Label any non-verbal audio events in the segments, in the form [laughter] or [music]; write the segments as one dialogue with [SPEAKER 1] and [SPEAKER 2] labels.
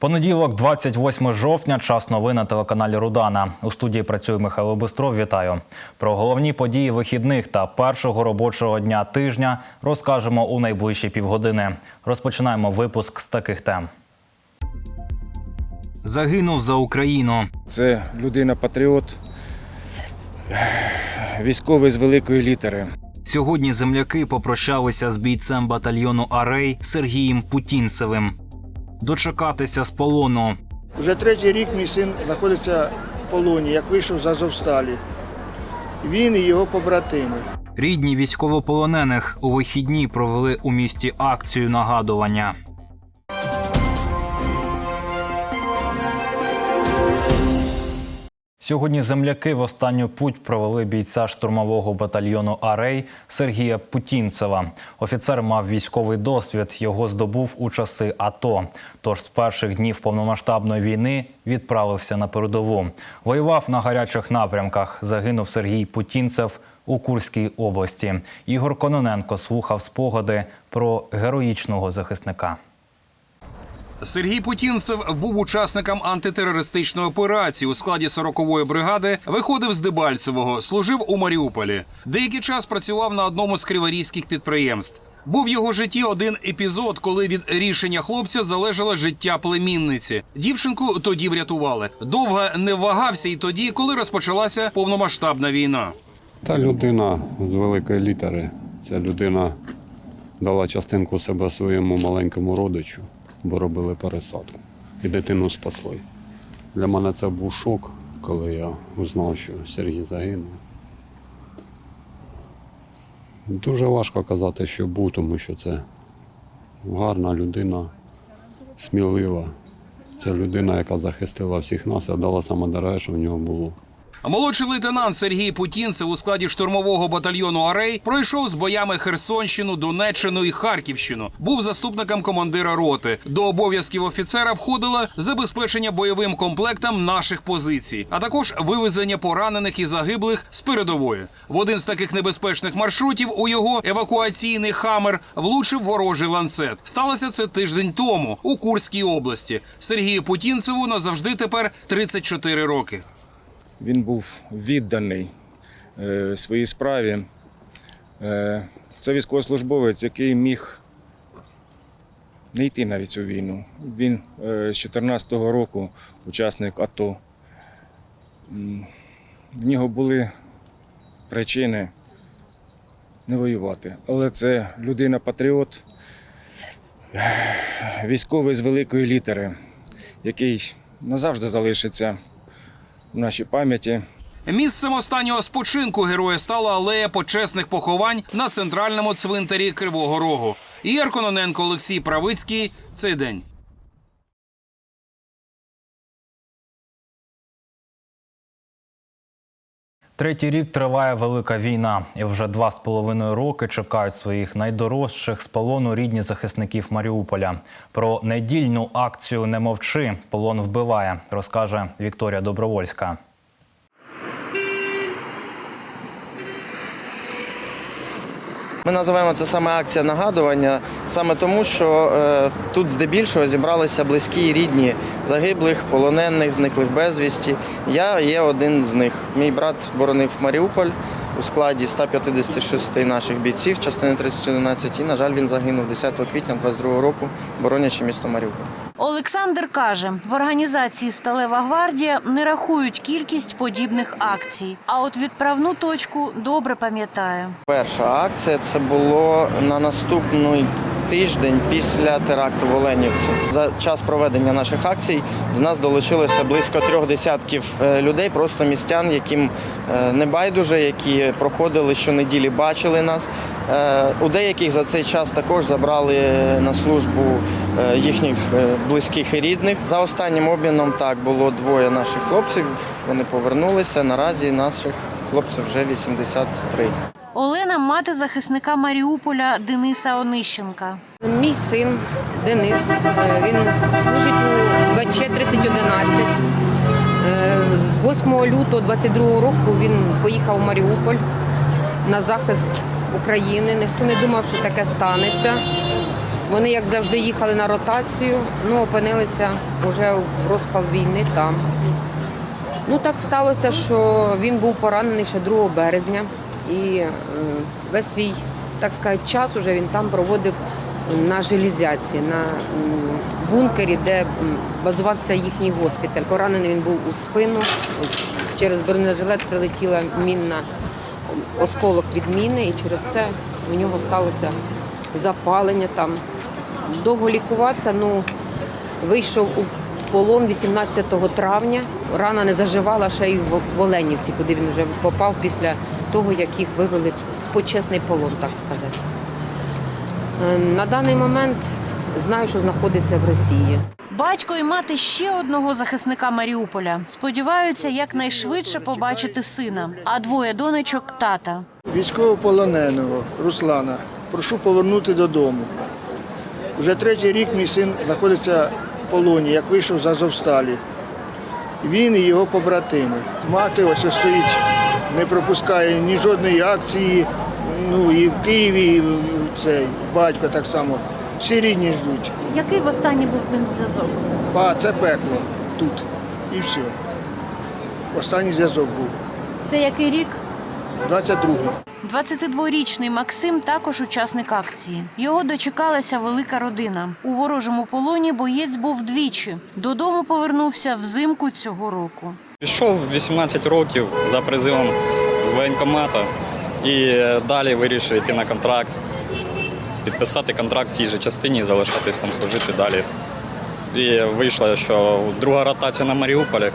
[SPEAKER 1] Понеділок, 28 жовтня, час новин на телеканалі Рудана. У студії працює Михайло Бистров. Вітаю. Про головні події вихідних та першого робочого дня тижня розкажемо у найближчі півгодини. Розпочинаємо випуск з таких тем. Загинув за Україну.
[SPEAKER 2] Це людина-патріот, військовий з великої літери.
[SPEAKER 1] Сьогодні земляки попрощалися з бійцем батальйону Арей Сергієм Путінцевим. Дочекатися з полону.
[SPEAKER 3] Уже третій рік мій син знаходиться в полоні, як вийшов з Азовсталі. Він і його побратими.
[SPEAKER 1] Рідні військовополонених у вихідні провели у місті акцію нагадування. Сьогодні земляки в останню путь провели бійця штурмового батальйону Арей Сергія Путінцева. Офіцер мав військовий досвід. Його здобув у часи АТО. Тож з перших днів повномасштабної війни відправився на передову. Воював на гарячих напрямках. Загинув Сергій Путінцев у Курській області. Ігор Кононенко слухав спогади про героїчного захисника.
[SPEAKER 4] Сергій Путінцев був учасником антитерористичної операції у складі 40-ї бригади. Виходив з Дебальцевого, служив у Маріуполі. Деякий час працював на одному з криворізьких підприємств. Був в його житті один епізод, коли від рішення хлопця залежало життя племінниці. Дівчинку тоді врятували. Довго не вагався і тоді, коли розпочалася повномасштабна війна.
[SPEAKER 5] Та людина з великої літери. Ця людина дала частинку себе своєму маленькому родичу, бо робили пересадку. І дитину спасли. Для мене це був шок, коли я узнав, що Сергій загинув. Дуже важко казати, що був, тому що це гарна людина, смілива. Це людина, яка захистила всіх нас і дала саме дороге, що в нього було.
[SPEAKER 4] Молодший лейтенант Сергій Путінцев у складі штурмового батальйону Арей пройшов з боями Херсонщину, Донеччину і Харківщину. Був заступником командира роти. До обов'язків офіцера входило забезпечення бойовим комплектом наших позицій, а також вивезення поранених і загиблих з передової. В один з таких небезпечних маршрутів у його евакуаційний хамер влучив ворожий ланцет. Сталося це тиждень тому у Курській області. Сергію Путінцеву назавжди тепер 34 роки.
[SPEAKER 2] Він був відданий е, своїй справі. Е, це військовослужбовець, який міг не йти навіть у війну. Він е, з 2014 року учасник АТО. В нього були причини не воювати. Але це людина-патріот, військовий з великої літери, який назавжди залишиться в нашій пам'яті.
[SPEAKER 4] Місцем останнього спочинку героя стала алея почесних поховань на центральному цвинтарі Кривого Рогу. Ігор Кононенко, Олексій Правицький. Цей день.
[SPEAKER 1] Третій рік триває велика війна, і вже два з половиною роки чекають своїх найдорожчих з полону рідні захисників Маріуполя. Про недільну акцію Не мовчи полон вбиває, розкаже Вікторія Добровольська.
[SPEAKER 6] Ми називаємо це саме акція нагадування, саме тому, що е, тут здебільшого зібралися близькі і рідні загиблих, полонених, зниклих безвісті. Я є один з них. Мій брат боронив Маріуполь у складі 156 наших бійців, частини 3011, і, на жаль, він загинув 10 квітня 22 року, боронячи місто Маріуполь.
[SPEAKER 7] Олександр каже, в організації Сталева гвардія не рахують кількість подібних акцій. А от відправну точку добре пам'ятає.
[SPEAKER 6] Перша акція це було на наступний тиждень після теракту в Оленівці. За час проведення наших акцій до нас долучилося близько трьох десятків е, людей, просто містян, яким е, не байдуже, які проходили щонеділі, бачили нас. Е, У деяких за цей час також забрали на службу їхніх е, близьких і рідних. За останнім обміном так було двоє наших хлопців. Вони повернулися. Наразі наших хлопців вже 83.
[SPEAKER 7] Olена – мати захисника Маріуполя Дениса Онищенка.
[SPEAKER 8] Мій син Денис, е, він служить у ВЧ 3011. Е, З 8 лютого 22 року він поїхав у Маріуполь на захист України. Ніхто не думав, що таке станеться. Вони, як завжди, їхали на ротацію, ну опинилися вже в розпал війни там. Ну так сталося, що він був поранений ще 2 березня, і е, весь свій, так сказати, час уже він там проводив на железяці, на бункері, де базувався їхній госпіталь. Поранений він був у спину. Через бронежилет прилетіла мінна осколок від міни, і через це у нього сталося запалення там. Довго лікувався, ну вийшов у полон 18 травня. Рана не заживала ще й в Оленівці, куди він вже попав після того, як їх вивели в почесний полон, так сказати. Е, На даний момент знаю, що знаходиться в Росії.
[SPEAKER 7] Батько і мати ще одного захисника Маріуполя сподіваються якнайшвидше побачити сина, а двоє донечок тата.
[SPEAKER 3] Військовополоненого Руслана прошу повернути додому. Уже третій рік мій син знаходиться в полоні, як вийшов з Азовсталі. Він і його побратими. Мати ось стоїть, не пропускає ні жодної акції. Ну і в Києві і цей батько так само. Всі рідні ждуть.
[SPEAKER 7] Який востаннє був з ним зв'язок?
[SPEAKER 3] Па, це пекло тут. І все. Останній зв'язок був.
[SPEAKER 7] Це який рік?
[SPEAKER 3] 22-й.
[SPEAKER 7] 22-річний Максим також учасник акції. Його дочекалася велика родина. У ворожому полоні боєць був двічі. Додому повернувся взимку цього року.
[SPEAKER 9] Пішов 18 років за призивом з воєнкомата і е, далі вирішив йти на контракт, підписати контракт в тій же частині і залишатись там служити далі. І вийшло, що друга ротація на Маріуполі,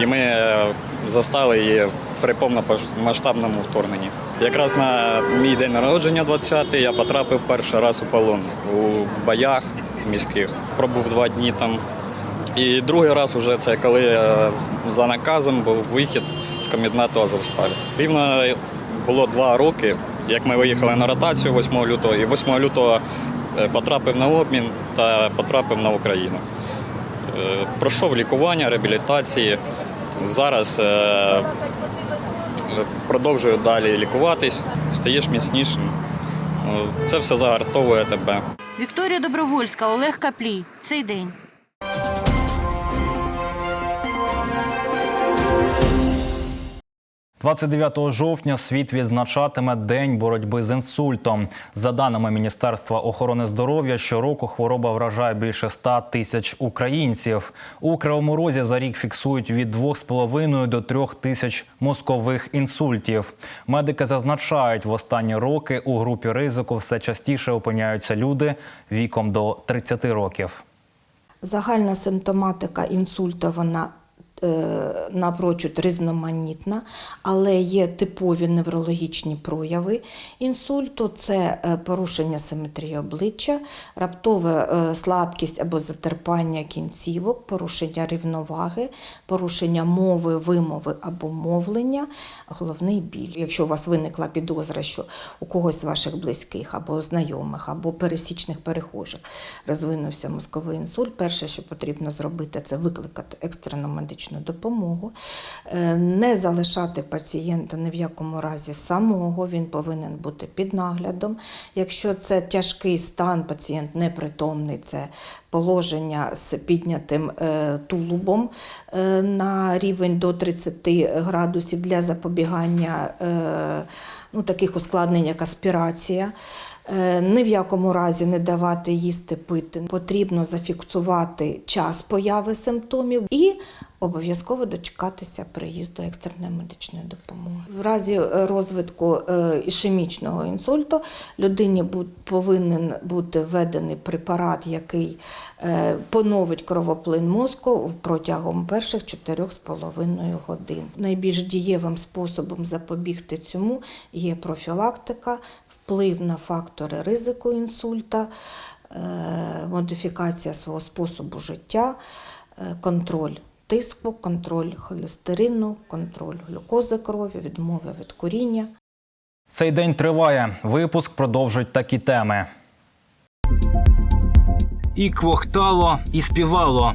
[SPEAKER 9] і ми е, застали її при повномасштабному вторгненні. Якраз на мій день народження, 20-й, я потрапив перший раз у полон у боях міських. Пробув два дні там. І другий раз уже це коли за наказом був вихід з комітету Азовсталі. Рівно було два роки, як ми виїхали на ротацію 8 лютого, і 8 лютого е, потрапив на обмін та потрапив на Україну. Е, Пройшов лікування, реабілітації. Зараз е, продовжую далі лікуватись, стаєш міцнішим. Це все загартовує тебе.
[SPEAKER 7] Вікторія Добровольська, Олег Каплій. Цей день.
[SPEAKER 1] – 29 жовтня світ відзначатиме День боротьби з інсультом. За даними Міністерства охорони здоров'я, щороку хвороба вражає більше 100 тисяч українців. У Кривому Розі за рік фіксують від 2,5 до 3 тисяч мозкових інсультів. Медики зазначають, в останні роки у групі ризику все частіше опиняються люди віком до 30 років.
[SPEAKER 10] Загальна симптоматика інсульту вона напрочуд різноманітна, але є типові неврологічні прояви інсульту: це е, порушення симетрії обличчя, раптова е, слабкість або затерпання кінцівок, порушення рівноваги, порушення мови, вимови або мовлення, головний біль. Якщо у вас виникла підозра, що у когось з ваших близьких або знайомих, або пересічних перехожих розвинувся мозковий інсульт, перше, що потрібно зробити, це викликати екстрену медичну допомогу, Е, не залишати пацієнта ні в якому разі самого, він повинен бути під наглядом. Якщо це тяжкий стан, пацієнт непритомний, це положення з піднятим е, тулубом е, на рівень до 30 градусів для запобігання е, ну, таких ускладнень, як аспірація. Ні в якому разі не давати їсти пити. Потрібно зафіксувати час появи симптомів і обов'язково дочекатися приїзду екстреної медичної допомоги. В разі розвитку ішемічного інсульту людині повинен бути введений препарат, який поновить кровоплин мозку протягом перших 4,5 годин. Найбільш дієвим способом запобігти цьому є профілактика, вплив на фактори ризику інсульта, е, модифікація свого способу життя, е, контроль тиску, контроль холестерину, контроль глюкози крові, відмови від куріння.
[SPEAKER 1] Цей день триває. Випуск продовжить такі теми.
[SPEAKER 11] І квохтало, і співало.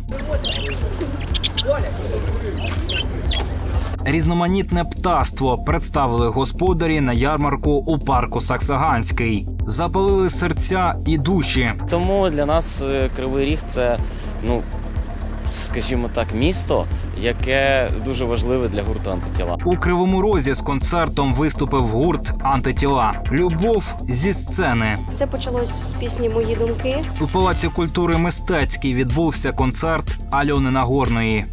[SPEAKER 1] Різноманітне птаство представили господарі на ярмарку у парку Саксаганський. Запалили серця і душі.
[SPEAKER 12] Тому для нас е, Кривий Ріг це, ну, скажімо так, місто, яке дуже важливе для гурту антитіла.
[SPEAKER 1] У кривому розі з концертом виступив гурт Антитіла. Любов зі сцени.
[SPEAKER 11] Все почалось з пісні Мої думки.
[SPEAKER 1] У палаці культури мистецький відбувся концерт Альони Нагорної.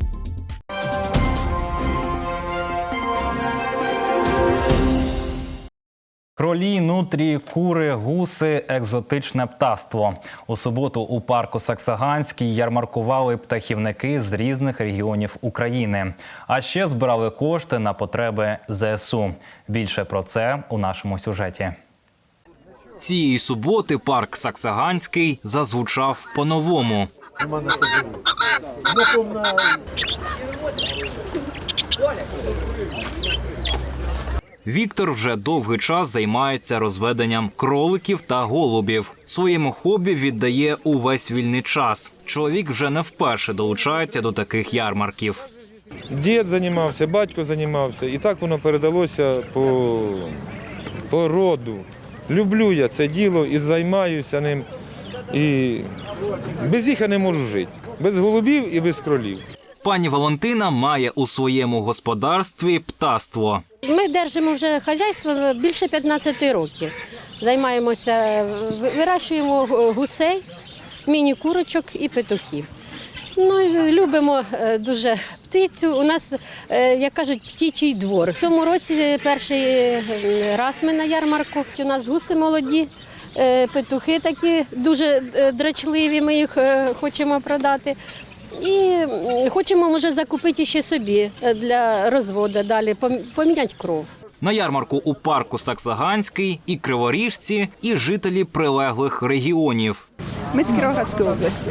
[SPEAKER 1] Кролі, нутрі, кури, гуси, екзотичне птаство. У суботу у парку Саксаганський ярмаркували птахівники з різних регіонів України. А ще збирали кошти на потреби ЗСУ. Більше про це у нашому сюжеті. Цієї суботи парк Саксаганський зазвучав по-новому. Віктор вже довгий час займається розведенням кроликів та голубів. Своєму хобі віддає увесь вільний час. Чоловік вже не вперше долучається до таких ярмарків.
[SPEAKER 13] Дід займався, батько займався, і так воно передалося по, по роду. Люблю я це діло і займаюся ним. І без їх я не можу жити. Без голубів і без кролів.
[SPEAKER 1] Пані Валентина має у своєму господарстві птаство.
[SPEAKER 11] Ми держимо вже хазяйство більше 15 років. Займаємося, вирощуємо гусей, міні-курочок і петухів. Ну і любимо е, дуже птицю. У нас, е, як кажуть, птічий двор. В цьому році перший е, раз ми на ярмарку. У нас гуси молоді, петухи такі дуже драчливі. Ми їх хочемо продати. І хочемо, може, закупити ще собі е, для розводу далі, пом- поміняти кров.
[SPEAKER 1] На ярмарку у парку Саксаганський і криворіжці, і жителі прилеглих регіонів.
[SPEAKER 14] Ми з Кіровоградської області.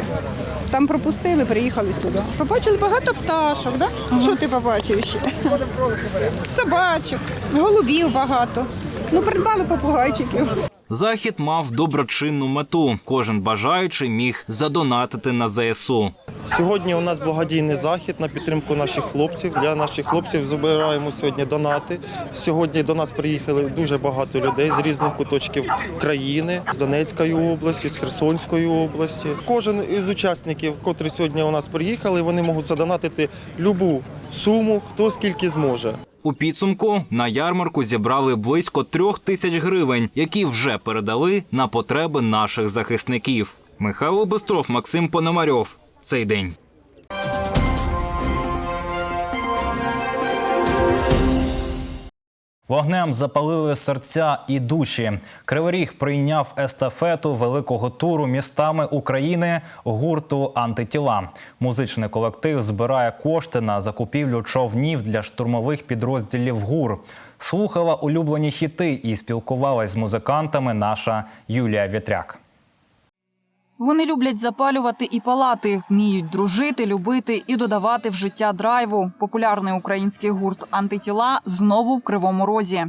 [SPEAKER 14] Там пропустили, приїхали сюди. Побачили багато пташок, да? Що ти побачив ще? Собачок, голубів багато. Ну, придбали попугайчиків.
[SPEAKER 1] Захід мав доброчинну мету. Кожен бажаючий міг задонатити на ЗСУ.
[SPEAKER 15] Сьогодні у нас благодійний захід на підтримку наших хлопців. Для наших хлопців збираємо сьогодні донати. Сьогодні до нас приїхали дуже багато людей з різних куточків країни, з Донецької області, з Херсонської області. Кожен із учасників, котрі сьогодні у нас приїхали, вони можуть задонатити любу суму, хто скільки зможе.
[SPEAKER 1] У підсумку на ярмарку зібрали близько трьох тисяч гривень, які вже передали на потреби наших захисників. Михайло Бестров, Максим Пономарьов. Цей день. Вогнем запалили серця і душі. Кривий Ріг прийняв естафету великого туру містами України гурту Антитіла. Музичний колектив збирає кошти на закупівлю човнів для штурмових підрозділів ГУР. Слухала улюблені хіти і спілкувалась з музикантами наша Юлія Вітряк.
[SPEAKER 16] Вони люблять запалювати і палати, вміють дружити, любити і додавати в життя драйву. Популярний український гурт антитіла знову в кривому розі.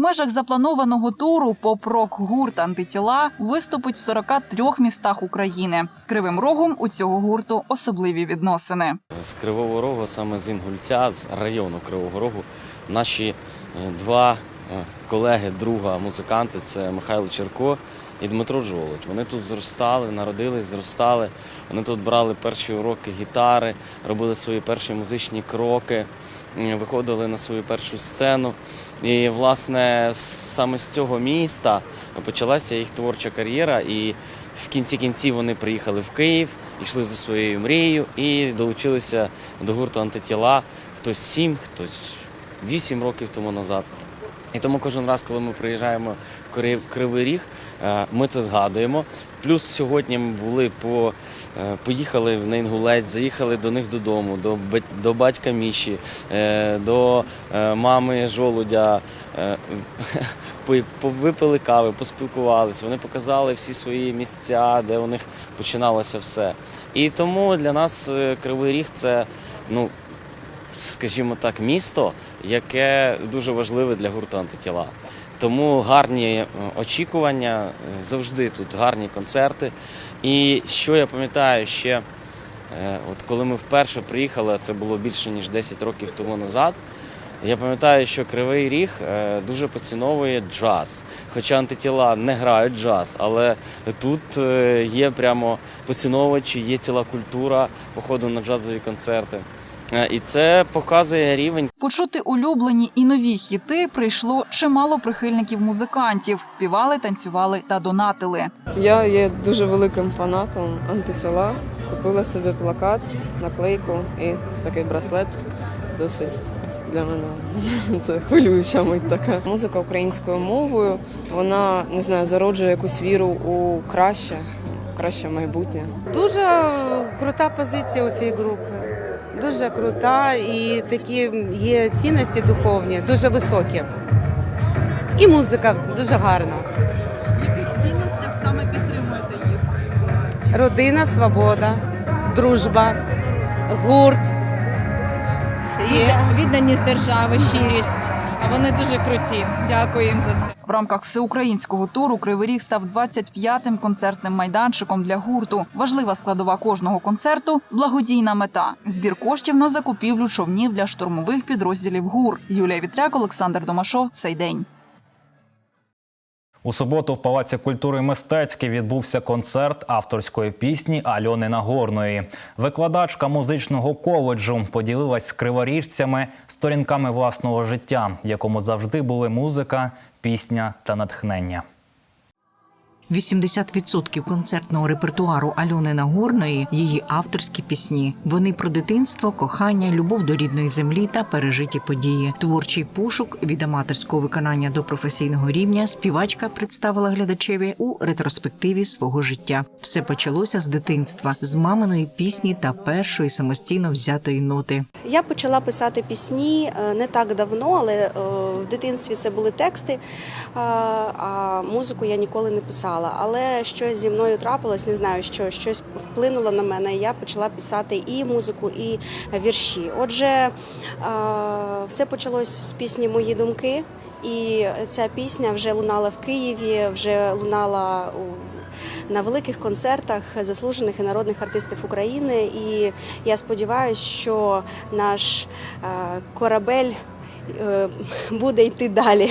[SPEAKER 16] Межах запланованого туру поп-рок гурт антитіла виступить в 43 містах України. З кривим рогом у цього гурту особливі відносини.
[SPEAKER 12] З Кривого Рогу, саме з Інгульця, з району Кривого Рогу, наші е, два е, колеги, друга, музиканти це Михайло Черко і Дмитро Жолудь. Вони тут зростали, народились, зростали. Вони тут брали перші уроки гітари, робили свої перші музичні кроки, виходили на свою першу сцену. І, власне, саме з цього міста почалася їх творча кар'єра. І в кінці кінців вони приїхали в Київ, йшли за своєю мрією і долучилися до гурту антитіла. Хтось сім, хтось вісім років тому назад. І тому кожен раз, коли ми приїжджаємо в Кривий Ріг, е, ми це згадуємо. Плюс сьогодні ми були по, поїхали в Інгулець, заїхали до них додому, до, до батька Міші, е, до е, мами Жолудя. е, [laughs] Випили кави, поспілкувалися. Вони показали всі свої місця, де у них починалося все. І тому для нас е, Кривий Ріг це ну, скажімо так, місто, яке дуже важливе для гурту антитіла. Тому гарні е, очікування, е, завжди тут гарні концерти. І що я пам'ятаю ще, е, от коли ми вперше приїхали, це було більше ніж 10 років тому назад. Я пам'ятаю, що Кривий Ріг е, дуже поціновує джаз. Хоча антитіла не грають джаз, але тут е, є прямо поціновувачі, є ціла культура походу на джазові концерти. Е, І це показує рівень
[SPEAKER 16] Почути улюблені і нові хіти прийшло чимало прихильників музикантів. Співали, танцювали та донатили.
[SPEAKER 17] Я є дуже великим фанатом антитіла. Купила собі плакат, наклейку і такий браслет. Досить для мене [laughs] це хвилююча мить така. Музика українською мовою, вона не знаю, зароджує якусь віру у краще, краще майбутнє.
[SPEAKER 18] Дуже крута позиція у цієї групи. Дуже крута і такі є цінності духовні, дуже високі. І музика дуже гарна.
[SPEAKER 16] В яких цінностях саме підтримуєте їх?
[SPEAKER 18] Родина, свобода, дружба, гурт.
[SPEAKER 16] Відданість держави, щирість. А вони дуже круті. Дякую їм за це. В рамках всеукраїнського туру Кривий Ріг став 25-м концертним майданчиком для гурту. Важлива складова кожного концерту благодійна мета збір коштів на закупівлю човнів для штурмових підрозділів ГУР. Юлія Вітряк, Олександр Домашов. Цей день.
[SPEAKER 1] У суботу в Палаці культури мистецьки відбувся концерт авторської пісні Альони Нагорної. Викладачка музичного коледжу поділилась з криворіжцями сторінками власного життя, якому завжди були музика, пісня та натхнення.
[SPEAKER 19] 80% концертного репертуару Альони Нагорної її авторські пісні. Вони про дитинство, кохання, любов до рідної землі та пережиті події. Творчий пошук від аматорського виконання до професійного рівня співачка представила глядачеві у ретроспективі свого життя. Все почалося з дитинства, з маминої пісні та першої самостійно взятої ноти.
[SPEAKER 20] Я почала писати пісні е, не так давно, але е, в дитинстві це були тексти, е, а музику я ніколи не писала. Але щось зі мною трапилось, не знаю, що щось вплинуло на мене. і Я почала писати і музику, і вірші. Отже, е, все почалось з пісні Мої думки. І ця пісня вже лунала в Києві, вже лунала у на великих концертах заслужених і народних артистів України. І я сподіваюся, що наш е, корабель е, буде йти далі.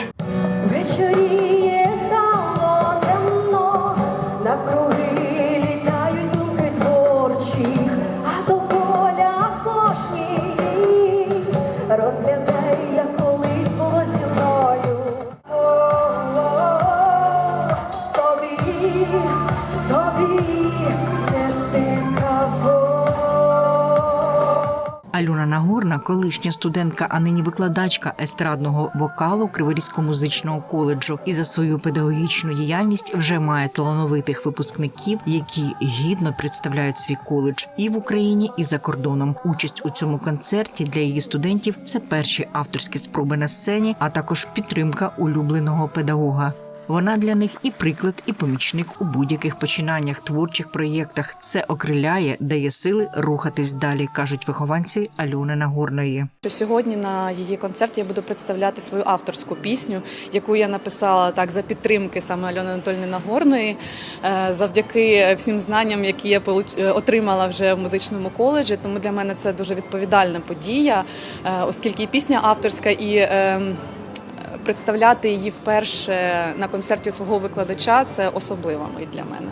[SPEAKER 19] Нагорна, колишня студентка, а нині викладачка естрадного вокалу Криворізького музичного коледжу, і за свою педагогічну діяльність вже має талановитих випускників, які гідно представляють свій коледж і в Україні, і за кордоном. Участь у цьому концерті для її студентів це перші авторські спроби на сцені, а також підтримка улюбленого педагога. Вона для них і приклад, і помічник у будь-яких починаннях, творчих проєктах. Це окриляє, дає сили рухатись далі, кажуть вихованці Альони Нагорної.
[SPEAKER 17] Сьогодні на її концерті я буду представляти свою авторську пісню, яку я написала так за підтримки саме Альони Анатольни Нагорної, е, завдяки всім знанням, які я е, отримала вже в музичному коледжі. Тому для мене це дуже відповідальна подія, е, оскільки пісня авторська і. Представляти її вперше на концерті свого викладача це особлива мить для мене.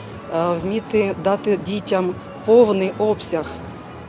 [SPEAKER 21] е, вміти дати дітям повний обсяг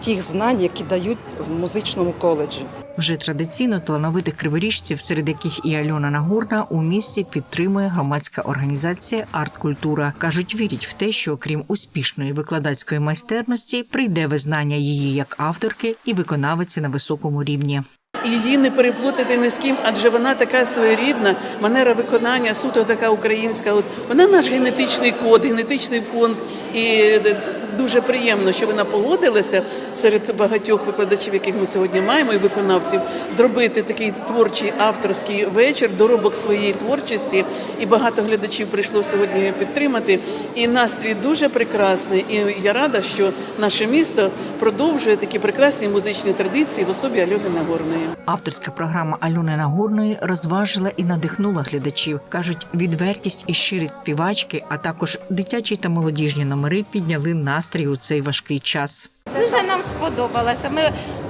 [SPEAKER 21] тих знань, які дають в музичному коледжі.
[SPEAKER 19] Вже традиційно талановитих криворіжців, серед яких і Альона Нагорна, у місті підтримує громадська організація Арт-Культура. кажуть, вірять в те, що окрім успішної викладацької майстерності прийде визнання її як авторки і виконавиці на високому рівні.
[SPEAKER 22] І її не переплутати ні з ким, адже вона така своєрідна, манера виконання суто така українська. От вона наш генетичний код, генетичний фонд. І е, дуже приємно, що вона погодилася серед багатьох викладачів, яких ми сьогодні маємо, і виконавців, зробити такий творчий авторський вечір, доробок своєї творчості. І багато глядачів прийшло сьогодні підтримати. І настрій дуже прекрасний. І я рада, що наше місто продовжує такі прекрасні музичні традиції в особі Альони Нагорної.
[SPEAKER 19] Авторська програма Альони Нагорної розважила і надихнула глядачів. кажуть, відвертість і щирість співачки, а також дитячі та молодіжні номери підняли настрій у цей важкий час.
[SPEAKER 23] Дуже нам сподобалося. Ми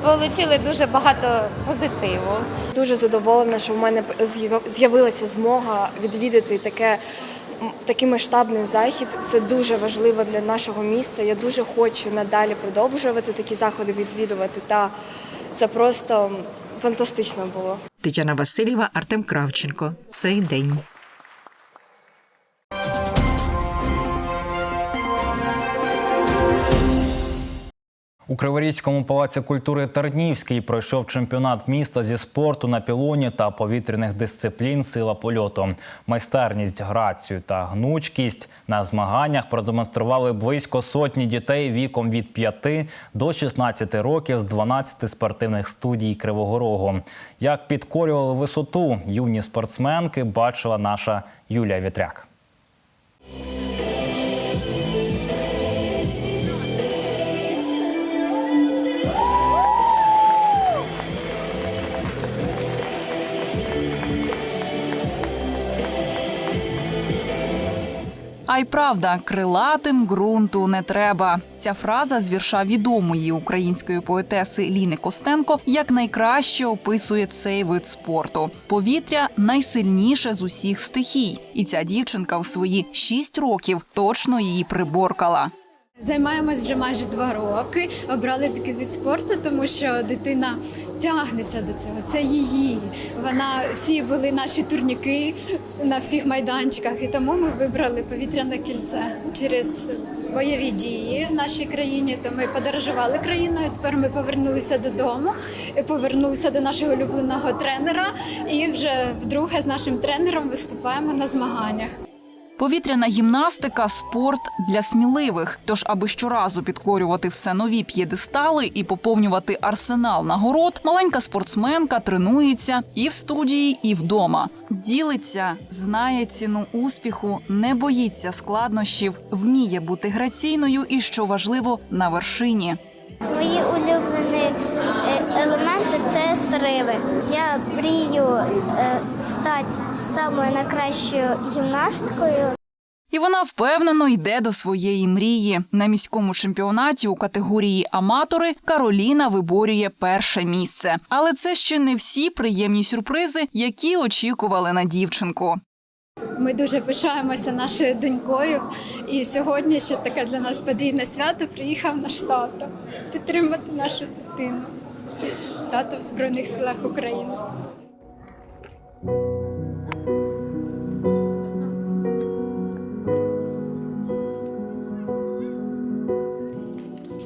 [SPEAKER 23] отримали дуже багато позитиву.
[SPEAKER 24] Дуже задоволена, що в мене з'яв- з'явилася змога відвідати таке. Такий масштабний захід це дуже важливо для нашого міста. Я дуже хочу надалі продовжувати такі заходи відвідувати. Та це просто фантастично було.
[SPEAKER 19] Тетяна Васильєва, Артем Кравченко. Цей день.
[SPEAKER 1] У Криворізькому палаці культури Тарнівський пройшов чемпіонат міста зі спорту на пілоні та повітряних дисциплін Сила польоту. Майстерність, грацію та гнучкість на змаганнях продемонстрували близько сотні дітей віком від 5 до 16 років з 12 спортивних студій Кривого Рогу. Як підкорювали висоту юні спортсменки, бачила наша Юлія Вітряк.
[SPEAKER 16] А й правда, крилатим ґрунту не треба. Ця фраза з вірша відомої української поетеси Ліни Костенко як найкраще описує цей вид спорту. Повітря найсильніше з усіх стихій, і ця дівчинка у свої шість років точно її приборкала.
[SPEAKER 25] Займаємось вже майже два роки. Обрали такий вид спорту, тому що дитина тягнеться до цього. Це її. Вона всі були наші турніки на всіх майданчиках, і тому ми вибрали повітряне кільце через. Бойові дії в нашій країні, то ми подорожували країною. Тепер ми повернулися додому, повернулися до нашого улюбленого тренера, і вже вдруге з нашим тренером виступаємо на змаганнях.
[SPEAKER 16] Повітряна гімнастика спорт для сміливих. Тож, аби щоразу підкорювати все нові п'єдестали і поповнювати арсенал нагород, маленька спортсменка тренується і в студії, і вдома. Ділиться, знає ціну успіху, не боїться складнощів, вміє бути граційною і, що важливо, на вершині.
[SPEAKER 26] Мої улюблені е, елементи це стриви. Я мрію е, стати самою найкращою гімнасткою.
[SPEAKER 16] І вона впевнено йде до своєї мрії. На міському чемпіонаті у категорії аматори Кароліна виборює перше місце. Але це ще не всі приємні сюрпризи, які очікували на дівчинку.
[SPEAKER 25] Ми дуже пишаємося нашою донькою. І сьогодні ще таке для нас подвійне свято приїхав наш тато підтримати нашу дитину. Тато в Збройних силах України.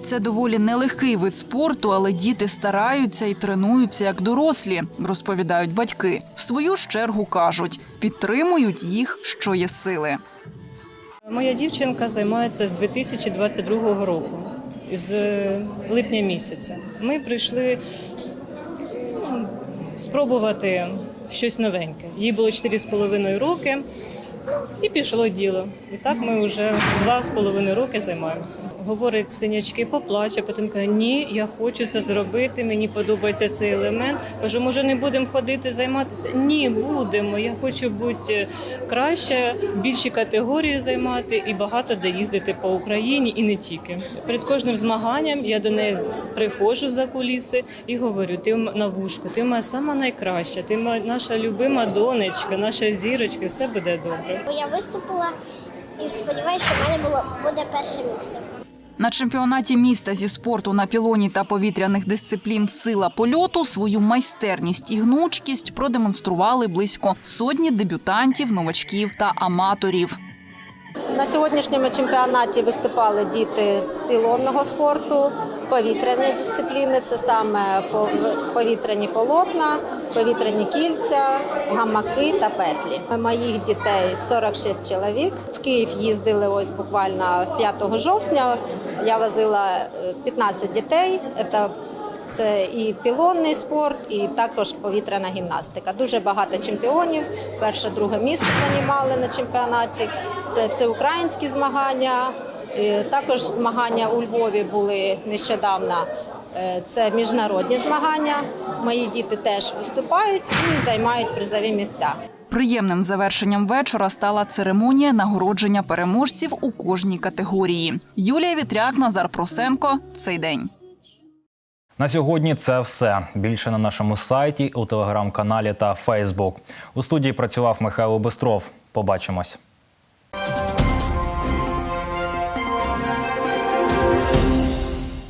[SPEAKER 16] Це доволі нелегкий вид спорту, але діти стараються і тренуються як дорослі, розповідають батьки. В свою ж чергу кажуть, підтримують їх, що є сили.
[SPEAKER 27] Моя дівчинка займається з 2022 року, з липня місяця. Ми прийшли ну, спробувати щось новеньке. Їй було 4,5 роки. І пішло діло. І так ми вже два з половиною роки займаємося. Говорить синячки, поплаче, потім каже, ні, я хочу це зробити, мені подобається цей елемент. Кажу, може, не будемо ходити займатися? Ні, будемо. Я хочу бути краще, більші категорії займати і багато де їздити по Україні і не тільки. Перед кожним змаганням я до неї приходжу за куліси і говорю: ти на вушку, ти моя сама найкраща, ти наша любима донечка, наша зірочка, все буде добре.
[SPEAKER 26] Я виступила і сподіваюся, що в мене було буде перше місце.
[SPEAKER 16] На чемпіонаті міста зі спорту на пілоні та повітряних дисциплін Сила польоту свою майстерність і гнучкість продемонстрували близько сотні дебютантів, новачків та аматорів.
[SPEAKER 28] На сьогоднішньому чемпіонаті виступали діти з пілонного спорту, повітряні дисципліни це саме пов- повітряні полотна, повітряні кільця, гамаки та петлі. Моїх дітей 46 чоловік. В Київ їздили ось буквально 5 жовтня. Я возила е, 15 дітей. Це це і пілонний спорт, і також повітряна гімнастика. Дуже багато чемпіонів. Перше, друге місце займали на чемпіонаті. Це всеукраїнські змагання. Також змагання у Львові були нещодавно. Е, Це міжнародні змагання. Мої діти теж виступають і займають призові місця.
[SPEAKER 16] Приємним завершенням вечора стала церемонія нагородження переможців у кожній категорії. Юлія Вітряк, Назар Просенко. Цей день.
[SPEAKER 1] На сьогодні це все. Більше на нашому сайті, у телеграм-каналі та Фейсбук. У студії працював Михайло Бестров. Побачимось.